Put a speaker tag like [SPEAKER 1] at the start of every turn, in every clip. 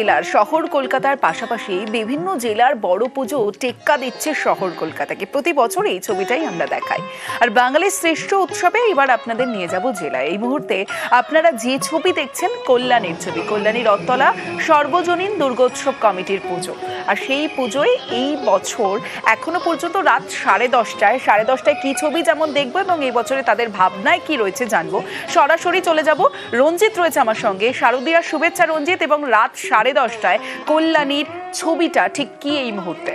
[SPEAKER 1] জেলার শহর কলকাতার পাশাপাশি বিভিন্ন জেলার বড় পুজো টেক্কা দিচ্ছে শহর কলকাতাকে। প্রতি বছর এই ছবিটাই আমরা দেখাই। আর বাঙালির শ্রেষ্ঠ উৎসবে এবার আপনাদের নিয়ে যাব জেলায়। এই মুহূর্তে আপনারা যে ছবি দেখছেন, কল্যাণীর ছবি। কল্যাণী রথতলা সর্বজনীন দুর্গোৎসব কমিটির পুজো। আর সেই পুজোয় এই বছর এখনও পর্যন্ত রাত সাড়ে দশটায় সাড়ে দশটায় কি ছবি যেমন দেখব এবং এই বছরে তাদের ভাবনায় কি রয়েছে জানব। সরাসরি চলে যাব। রঞ্জিত রয়েছে আমার সঙ্গে। শারদীয়ার শুভেচ্ছা রঞ্জিত এবং রাত সাড়ে দশটায় কল্যাণীর ছবিটা ঠিক কি এই মুহূর্তে?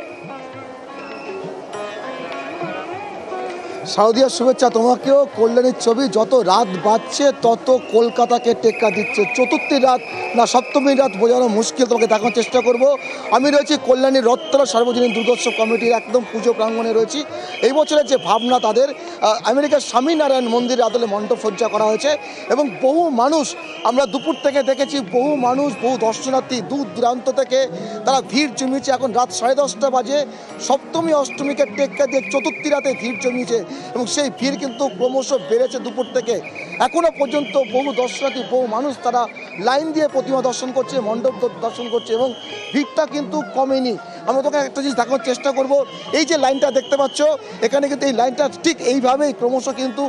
[SPEAKER 2] শারদীয়ার শুভেচ্ছা তোমাকেও। কল্যাণীর ছবি, যত রাত বাড়ছে তত কলকাতাকে টেক্কা দিচ্ছে। চতুর্থী রাত না সপ্তমী রাত বোঝানো মুশকিল, তোমাকে দেখানোর চেষ্টা করব। আমি রয়েছি কল্যাণীর রত্তলা সার্বজনীন দুর্গোৎসব কমিটির একদম পুজো প্রাঙ্গণে রয়েছি। এই বছরের যে ভাবনা তাদের আমেরিকার স্বামীনারায়ণ মন্দিরে আদলে মণ্ডপ সজ্জা করা হয়েছে এবং বহু মানুষ, আমরা দুপুর থেকে দেখেছি বহু মানুষ, বহু দর্শনার্থী দূর দূরান্ত থেকে তারা ভিড় জমিয়েছে। এখন রাত সাড়ে দশটা বাজে, সপ্তমী, অষ্টমীকে টেক্কা দিয়ে চতুর্থী রাতে ভিড় জমিয়েছে। এবং সেই ভিড় কিন্তু ক্রমশ বেড়েছে দুপুর থেকে। এখনও পর্যন্ত বহু দর্শনার্থী, বহু মানুষ তারা লাইন দিয়ে প্রতিমা দর্শন করছে, মণ্ডপ দর্শন করছে এবং ভিড়টা কিন্তু কমেনি। আমরা তোকে একটা জিনিস দেখানোর চেষ্টা করব। এই যে লাইনটা দেখতে পাচ্ছ, এখানে কিন্তু এই লাইনটা ঠিক এইভাবেই ক্রমশ কিন্তু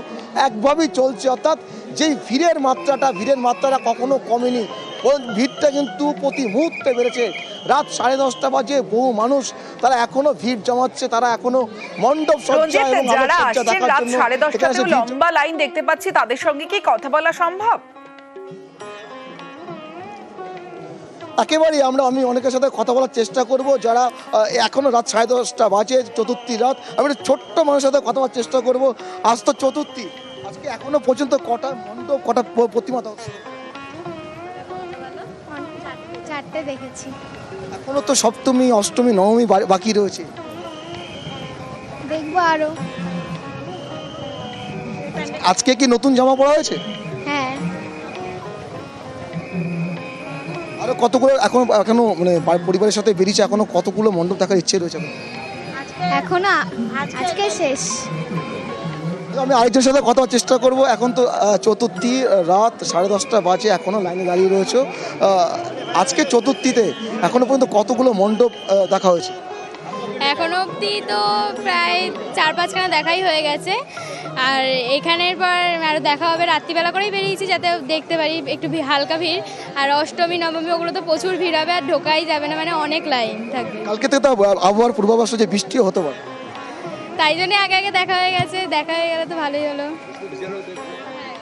[SPEAKER 2] একভাবেই চলছে। অর্থাৎ যেই ভিড়ের মাত্রাটা ভিড়ের মাত্রাটা কখনো কমেনি। ওই ভিড়টা কিন্তু প্রতি মুহূর্তে বেড়েছে। রাত সাড়ে দশটা বাজে বহু মানুষ তারা এখনও ভিড় জমাচ্ছে তারা এখনও মণ্ডপ সজ্জা
[SPEAKER 1] যারা আসছেন রাত সাড়ে লম্বা লাইন দেখতে পাচ্ছি তাদের সঙ্গে কি কথা বলা সম্ভব?
[SPEAKER 2] একেবারেই আমরা আমি অনেকের সাথে কথা বলার চেষ্টা করব যারা আহ, এখনও রাত সাড়ে দশটা বাজে চতুর্থী রাত আমি একটা ছোট্ট মানুষের সাথে কথা বলার চেষ্টা করব। আজ তো চতুর্থী আজকে এখনও পর্যন্ত কটা মণ্ডপ কটা প্রতিমা
[SPEAKER 3] চারটে- দেখেছি।
[SPEAKER 2] এখনও তো সপ্তমী অষ্টমী নবমী বাকি রয়েছে।
[SPEAKER 3] দেখব আরও।
[SPEAKER 2] আজকে কি নতুন জামা পরা হয়েছে?
[SPEAKER 3] হ্যাঁ।
[SPEAKER 2] আরও কতগুলো এখনও এখনও মানে পরিবারের সাথে বেরিয়েছে এখনও কতগুলো মণ্ডপ দেখার ইচ্ছে রয়েছে?
[SPEAKER 3] এখনও? আজকে শেষ।
[SPEAKER 2] আমি আরেকজনের সাথে কথা বলার চেষ্টা করব। এখন তো চতুর্থী রাত সাড়ে দশটা বাজে এখনও লাইনে দাঁড়িয়ে রয়েছে। আজকে চতুর্থীতে এখনও পর্যন্ত কতগুলো মণ্ডপ দেখা হয়েছে?
[SPEAKER 4] এখন অবধি তো প্রায় চার পাঁচখানা দেখাই হয়ে গেছে। আর এখানের পর আরও দেখা হবে রাত্রিবেলা করেই বেরিয়েছি যাতে দেখতে পারি একটু হালকা ভিড়। আর অষ্টমী নবমী ওগুলো তো প্রচুর ভিড় হবে আর ঢোকাই যাবে না মানে অনেক লাইন থাকবে।
[SPEAKER 2] কালকে থেকে তো আব- আবহাওয়ার পূর্বাভাস যে বৃষ্টিও হতে পারে।
[SPEAKER 4] তাই জন্য আগে আগে দেখা হয়ে গেছে দেখা হয়ে গেলে তো ভালোই হলো।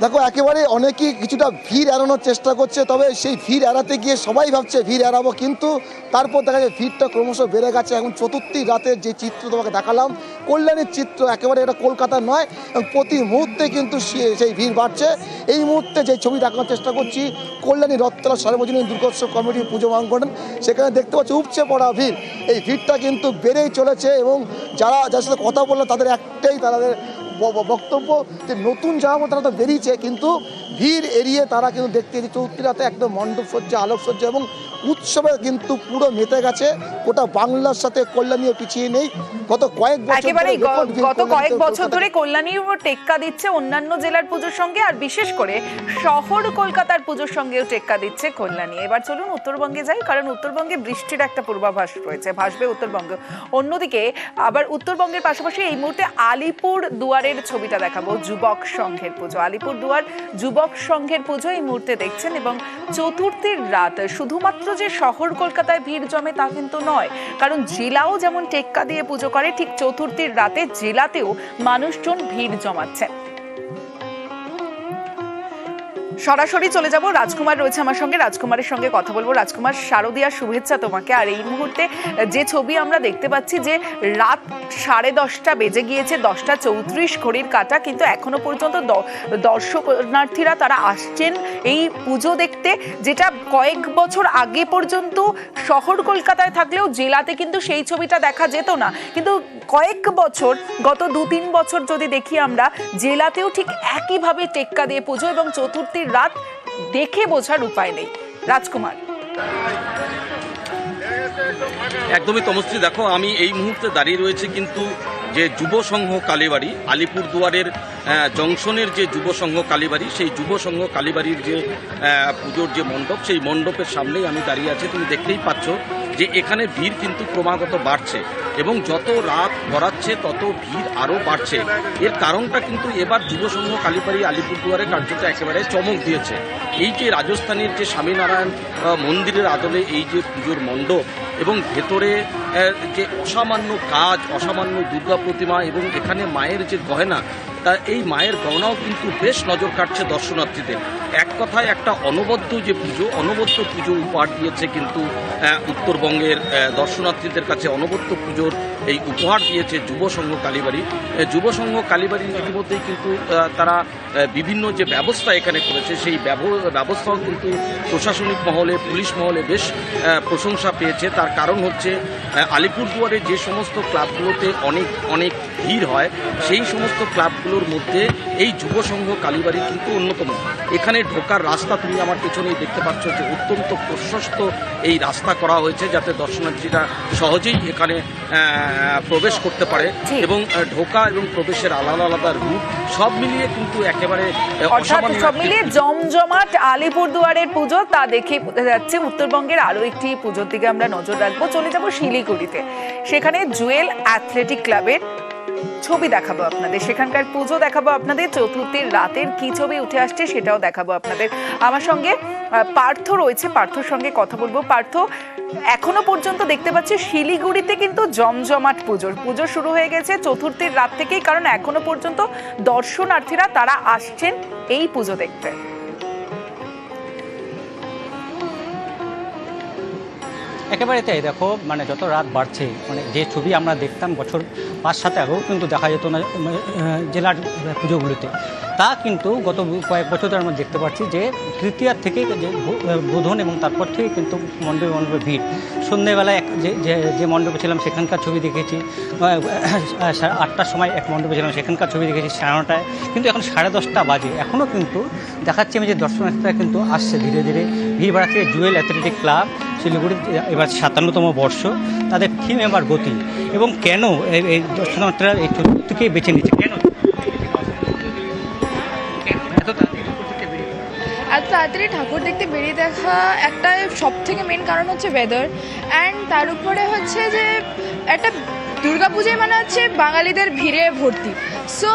[SPEAKER 2] দেখো, একেবারে অনেকেই কিছুটা ভিড় এড়ানোর চেষ্টা করছে, তবে সেই ভিড় এড়াতে গিয়ে সবাই ভাবছে ভিড় এড়াবো, কিন্তু তারপর দেখা যায় ভিড়টা ক্রমশ বেড়ে গেছে। এখন চতুর্থী রাতের যে চিত্র তোমাকে দেখালাম, কল্যাণীর চিত্র একেবারে এটা কলকাতা নয় এবং প্রতি মুহূর্তে কিন্তু সেই ভিড় বাড়ছে। এই মুহূর্তে যে ছবি দেখানোর চেষ্টা করছি, কল্যাণী রত্তলা সর্বজনীন দুর্গোৎসব কমিটির পুজো অঙ্গন সেখানে দেখতে পাচ্ছি উপচে পড়া ভিড়। এই ভিড়টা কিন্তু বেড়েই চলেছে এবং যারা যার সাথে কথা বলল তাদের একটাই তাদের বক্তব্য যে নতুন জামা তারা তো বেরিয়েছে কিন্তু ভিড় এড়িয়ে তারা কিন্তু দেখতে যে চৌত্রি রাতে একদম মণ্ডপ সজ্জা আলোক সজ্জা এবং উৎসবে কিন্তু পুরো মেতে গেছে। গোটা বাংলার সাথে কল্যাণীও পিছিয়ে নেই। গত কয়েক বছর
[SPEAKER 1] গত কয়েক বছর। ধরে কল্যাণীও টেক্কা দিচ্ছে অন্যান্য জেলার পুজোর সঙ্গে আর বিশেষ করে শহর কলকাতার পুজোর সঙ্গেও টেক্কা দিচ্ছে কল্যাণী। এবার চলুন উত্তরবঙ্গে যাই কারণ উত্তরবঙ্গে বৃষ্টির একটা পূর্বাভাস রয়েছে ভাসবে উত্তরবঙ্গ। অন্যদিকে আবার উত্তরবঙ্গের পাশাপাশি এই মুহূর্তে আলিপুর দুয়ারের ছবিটা দেখাবো যুবক সংঘের পুজো। আলিপুর দুয়ার যুবক সংঘের পুজো এই মুহূর্তে দেখছেন এবং চতুর্থীর রাত, শুধুমাত্র যে শহর কলকাতায় ভিড় জমে তা কিন্তু নয়, কারণ জেলাও যেমন টেক্কা দিয়ে পুজো করে, ঠিক চতুর্থীর রাতে জেলাতেও মানুষজন ভিড় জমাচ্ছেন সরাসরি চলে যাব। রাজকুমার রয়েছে আমার সঙ্গে। রাজকুমারের সঙ্গে কথা বলব। রাজকুমার শারদীয়ার শুভেচ্ছা তোমাকে। আর এই মুহূর্তে যে ছবি আমরা দেখতে পাচ্ছি যে রাত সাড়ে দশটা বেজে গিয়েছে, দশটা চৌত্রিশ ঘড়ির কাটা, কিন্তু এখনও পর্যন্ত দর্শনার্থীরা তারা আসছেন এই পুজো দেখতে, যেটা কয়েক বছর আগে পর্যন্ত শহর কলকাতায় থাকলেও জেলাতে কিন্তু সেই ছবিটা দেখা যেত না। কিন্তু কয়েক বছর, গত দু তিন বছর যদি দেখি আমরা, জেলাতেও ঠিক একইভাবে টেক্কা দিয়ে পুজো এবং চতুর্থীর রাত দেখে বোঝার উপায় নেই। রাজকুমার।
[SPEAKER 5] একদমই তমশ্রী, দেখো, আমি এই মুহূর্তে দাঁড়িয়ে রয়েছে, কিন্তু যে যুব সংঘ কালীবাড়ি, আলিপুরদুয়ারের জংশনের যে যুব সংঘ কালীবাড়ি, সেই যুব সংঘ কালীবাড়ির যে পুজোর যে মণ্ডপ, সেই মণ্ডপের সামনেই আমি দাঁড়িয়ে আছি। তুমি দেখতেই পাচ্ছ যে এখানে ভিড় কিন্তু ক্রমাগত বাড়ছে এবং যত রাত গড়াচ্ছে, তত ভিড় আরও বাড়ছে। এর কারণটা কিন্তু এবার যুবসংঘ কালীবাড়ি, আলিপুরদুয়ারে কার্যত একেবারে চমক দিয়েছে। এই যে রাজস্থানের যে স্বামীনারায়ণ মন্দিরের আদলে এই যে পুজোর মণ্ডপ এবং ভেতরে যে অসামান্য কাজ অসামান্য দুর্গা প্রতিমা এবং এখানে মায়ের যে গয়না তা এই মায়ের গহনাও কিন্তু বেশ নজর কাটছে দর্শনার্থীদের। এক কথায় একটা অনবদ্য যে পুজো, অনবদ্য পুজো উপহার দিয়েছে কিন্তু উত্তরবঙ্গের দর্শনার্থীদের কাছে অনবদ্য পুজোর এই উপহার দিয়েছে যুব সংঘ কালীবাড়ি। যুব সংঘ কালীবাড়ি ইতিমধ্যেই কিন্তু তারা বিভিন্ন যে ব্যবস্থা এখানে করেছে, সেই ব্যব- ব্যবস্থাও কিন্তু প্রশাসনিক মহলে, পুলিশ মহলে বেশ প্রশংসা পেয়েছে। তার কারণ হচ্ছে আলিপুরদুয়ারে যে সমস্ত ক্লাবগুলোতে অনেক অনেক ভিড় হয়, সেই সমস্ত ক্লাবগুলোর মধ্যে এই যুব সংঘ কালীবাড়ি কিন্তু অন্যতম। এখানে ঢোকার রাস্তা তুমি আমার পেছনেই দেখতে পাচ্ছ যে অত্যন্ত প্রশস্ত এই রাস্তা করা হয়েছে যাতে দর্শনার্থীরা সহজেই এখানে প্রবেশ করতে পারে এবং ঢোকা এবং প্রবেশের আলাদা আলাদা রুট সব মিলিয়ে কিন্তু একেবারে
[SPEAKER 1] সব মিলিয়ে জমজমাট আলিপুরদুয়ারের পুজো তা দেখে বোঝা যাচ্ছে উত্তরবঙ্গের আরও একটি পুজোর দিকে আমরা নজর রাখব। চলে যাব শিলিগুড়িতে। সেখানে জুয়েল অ্যাথলেটিক ক্লাবের ছবি দেখাবো আপনাদের, সেখানকার পুজো দেখাবো আপনাদের, চতুর্থীর রাতের কি ছবি উঠে আসছে সেটাও দেখাবো আপনাদের। আমার সঙ্গে পার্থ রয়েছে, পার্থর সঙ্গে কথা বলব। পার্থ, এখনও পর্যন্ত দেখতে পাচ্ছি শিলিগুড়িতে কিন্তু জমজমাট পুজোর। পুজো শুরু হয়ে গেছে চতুর্থীর রাত থেকেই, কারণ এখনও পর্যন্ত দর্শনার্থীরা তারা আসছেন এই পুজো দেখতে।
[SPEAKER 6] একেবারে তাই দেখো মানে যত রাত বাড়ছে মানে যে ছবি আমরা দেখতাম বছর পাঁচ সাথে আগেও কিন্তু দেখা যেত না উম, জেলার পুজোগুলিতে। তা কিন্তু গত কয়েক বছর ধরে আমরা দেখতে পাচ্ছি যে তৃতীয়ার থেকে যে বোধন এবং তারপর থেকে কিন্তু মণ্ডপে মণ্ডপে ভিড়। সন্ধ্যেবেলায় এক যে, যে- মণ্ডপে ছিলাম সেখানকার ছবি দেখেছি। আটটার সময় এক মণ্ডপে ছিলাম সেখানকার ছবি দেখেছি সাড়ে নটায়। কিন্তু এখন সাড়ে দশটা বাজে। এখনও কিন্তু দেখাচ্ছি আমি যে দর্শনার্থীরা কিন্তু আসছে ধীরে ধীরে। ভিড় বাড়াচ্ছে জুয়েল অ্যাথলেটিক ক্লাব, শিলিগুড়ির এবার সাতান্নতম বর্ষ। তাদের থিম এবার গতি। এবং কেন এই দর্শনার্থীরা এই চতুর্থকেই বেছে নিচ্ছে? তাড়াতাড়ি
[SPEAKER 7] ঠাকুর দেখতে বেরিয়ে দেখা একটা সব থেকে মেন কারণ হচ্ছে ওয়েদার অ্যান্ড তার উপরে হচ্ছে যে একটা দুর্গাপূজায় মানে হচ্ছে বাঙালিদের ভিড়ে ভর্তি। সো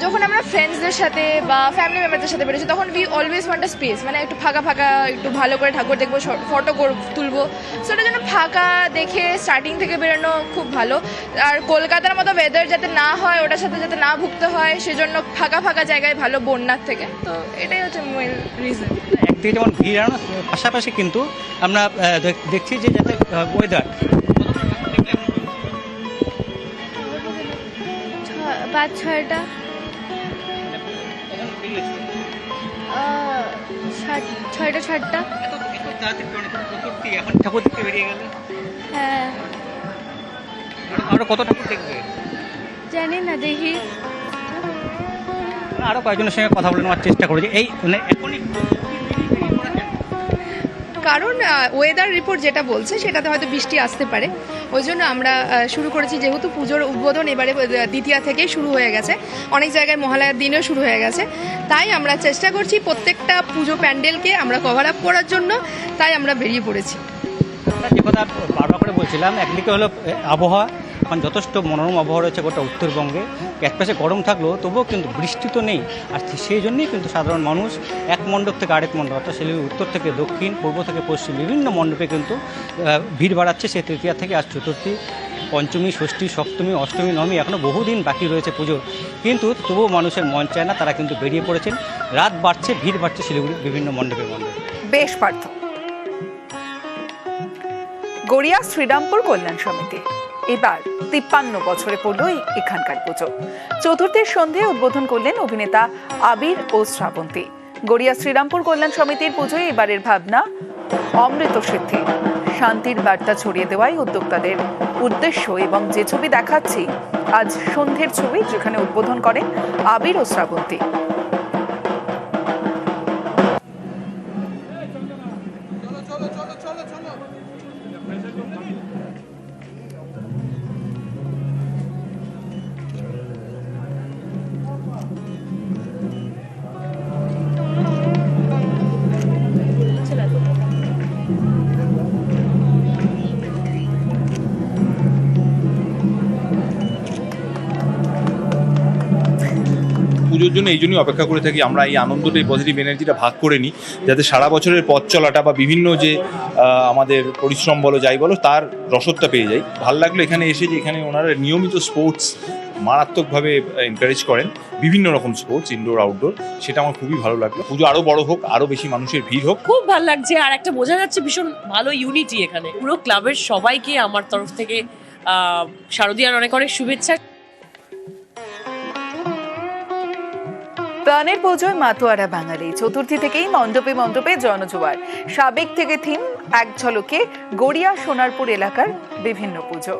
[SPEAKER 7] যখন আমরা ফ্রেন্ডসদের সাথে বা ফ্যামিলি মেম্বারদের সাথে বেরোচ্ছি, তখন we always want a space মানে একটু ফাঁকা ফাঁকা, একটু ভালো করে ঠাকুর দেখব ফটো তুলবো। সো ওটার জন্য ফাঁকা দেখে স্টার্টিং থেকে বেরোনো খুব ভালো। আর কলকাতার মতো ওয়েদার যাতে না হয়, ওটার সাথে যাতে না ভুগতে হয়, সেজন্য ফাঁকা ফাঁকা জায়গায় ভালো বন্যার থেকে। তো এটাই হচ্ছে মেন রিজন
[SPEAKER 6] একদিকে যেমন ভিড় পাশাপাশি কিন্তু আমরা দেখ- দেখছি যে যাতে ওয়েদার
[SPEAKER 3] পাঁচ ছয়টা ছয়টা। সাতটা
[SPEAKER 6] ঠাকুর দেখতে বেরিয়ে গেল
[SPEAKER 3] হ্যাঁ।
[SPEAKER 6] আরও কত ঠাকুর দেখবে?
[SPEAKER 3] জানি না দেখি।
[SPEAKER 6] আরও কয়েকজনের সঙ্গে কথা বলে নেওয়ার চেষ্টা করেছি। এই মানে এখনই
[SPEAKER 7] কারণ ওয়েদার রিপোর্ট যেটা বলছে, সেটাতে হয়তো বৃষ্টি আসতে পারে। ওই জন্য আমরা শুরু করেছি যেহেতু পুজোর উদ্বোধন, এবারে দ্বিতীয়া থেকেই শুরু হয়ে গেছে। অনেক জায়গায় মহালয়ার দিনেও শুরু হয়ে গেছে। তাই আমরা চেষ্টা করছি প্রত্যেকটা পুজো প্যান্ডেলকে আমরা কভার আপ করার জন্য, তাই আমরা বেরিয়ে পড়েছি।
[SPEAKER 6] যে কথা বারবার করে বলছিলাম, একদিকে হলো আবহাওয়া এখন যথেষ্ট মনোরম আবহাওয়া রয়েছে গোটা উত্তরবঙ্গে। এক পাশে গরম থাকলেও তবুও কিন্তু বৃষ্টি তো নেই। আর সেই জন্যই কিন্তু সাধারণ মানুষ এক মণ্ডপ থেকে আরেক মণ্ডপ, অর্থাৎ শিলিগুড়ি উত্তর থেকে দক্ষিণ, পূর্ব থেকে পশ্চিম বিভিন্ন মণ্ডপে কিন্তু ভিড় বাড়াচ্ছে সেই তৃতীয়া থেকে আজ চতুর্থী, পঞ্চমী, ষষ্ঠী, সপ্তমী, অষ্টমী, নবমী এখনও বহুদিন বাকি রয়েছে পুজোর। কিন্তু তবুও মানুষের মন চায় না, তারা কিন্তু বেরিয়ে পড়েছেন। রাত বাড়ছে, ভিড় বাড়ছে শিলিগুড়ির বিভিন্ন মণ্ডপে মণ্ডপে।
[SPEAKER 1] বেশ পার্থ গড়িয়া শ্রীরামপুর কল্যাণ সমিতি। এবার তিপ্পান্ন বছরে পড়ল এখানকার পুজো। চতুর্থীর সন্ধে উদ্বোধন করলেন অভিনেতা আবির ও শ্রাবন্তী। গড়িয়া শ্রীরামপুর কল্যাণ সমিতির পুজোয় এবারের ভাবনা, অমৃত সিদ্ধি। শান্তির বার্তা ছড়িয়ে দেওয়াই উদ্যোক্তাদের উদ্দেশ্য এবং যে ছবি দেখাচ্ছি, আজ সন্ধ্যের ছবি যেখানে উদ্বোধন করেন আবির ও শ্রাবন্তী।
[SPEAKER 8] জন্য, এই জন্যই অপেক্ষা করে থাকি আমরা এই আনন্দটা, এই পজিটিভ এনার্জিটা ভাগ করে নিই, যাতে সারা বছরের পথ চলাটা বা বিভিন্ন যে আমাদের পরিশ্রম বলো, যাই বলো, তার রসদটা পেয়ে যাই। ভালো লাগল এখানে এসে যে, এখানে ওনারা নিয়মিত স্পোর্টস মারাত্মকভাবে এনকারেজ করেন, বিভিন্ন রকম স্পোর্টস ইনডোর আউটডোর সেটা আমার খুবই ভালো লাগল। পুজো আরও বড় হোক আরও বেশি মানুষের ভিড় হোক।
[SPEAKER 9] খুব ভালো লাগছে, আর একটা বোঝা যাচ্ছে ভীষণ ভালো ইউনিটি এখানে। পুরো ক্লাবের সবাইকে আমার তরফ থেকে শারদীয়ার অনেক অনেক শুভেচ্ছা।
[SPEAKER 1] প্রাণের পুজোয় মাতোয়ারা বাঙালি। চতুর্থী থেকেই মণ্ডপে মণ্ডপে জনজোয়ার। সাবেক থেকে থিম, এক ঝলকে গড়িয়া সোনারপুর এলাকার বিভিন্ন পুজো।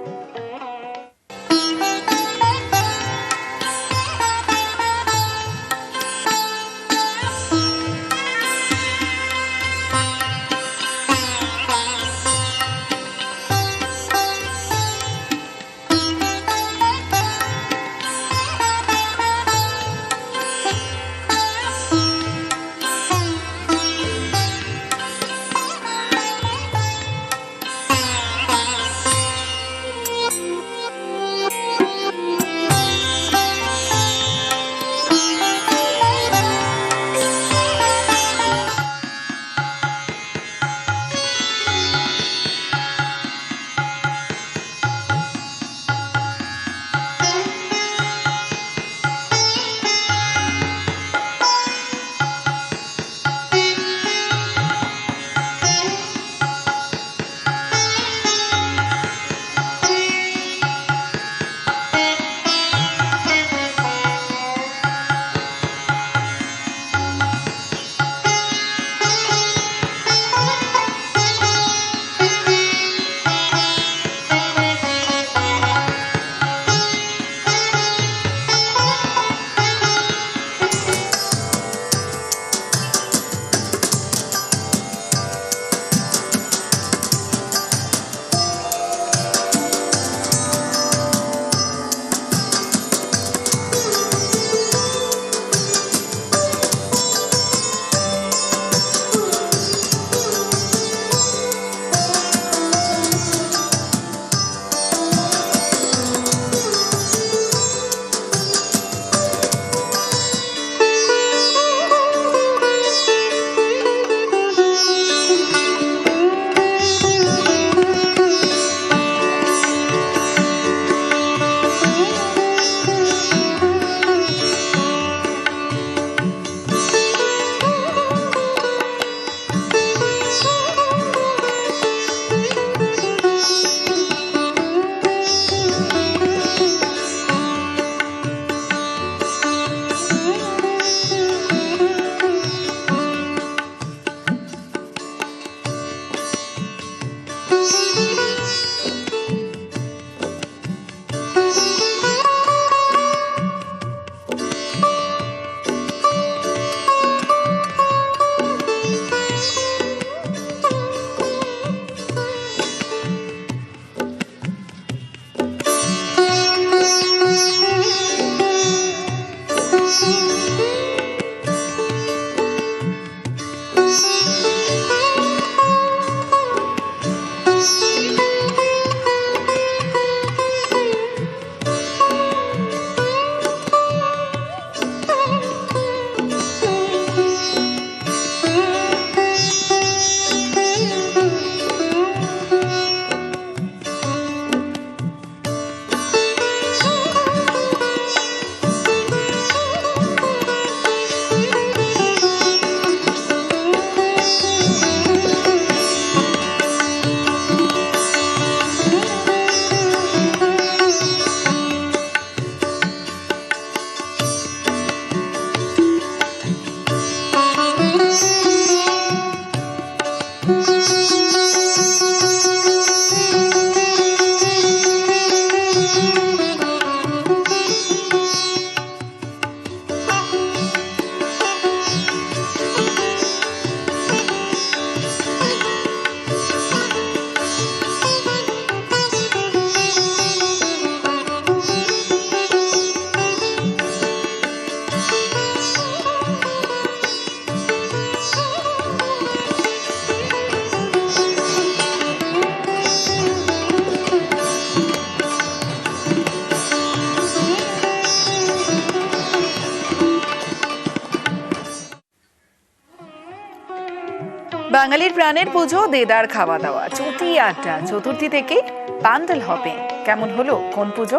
[SPEAKER 1] বাঙালির পুজো, দেদার খাওয়া দাওয়া চটি আড্ডা চতুর্থী থেকে পান্ডেল হবে। কেমন হলো? কোন পুজো?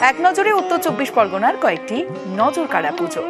[SPEAKER 1] এক নজরে উত্তর চব্বিশ পরগনার কয়েকটি নজর কাড়া পুজো।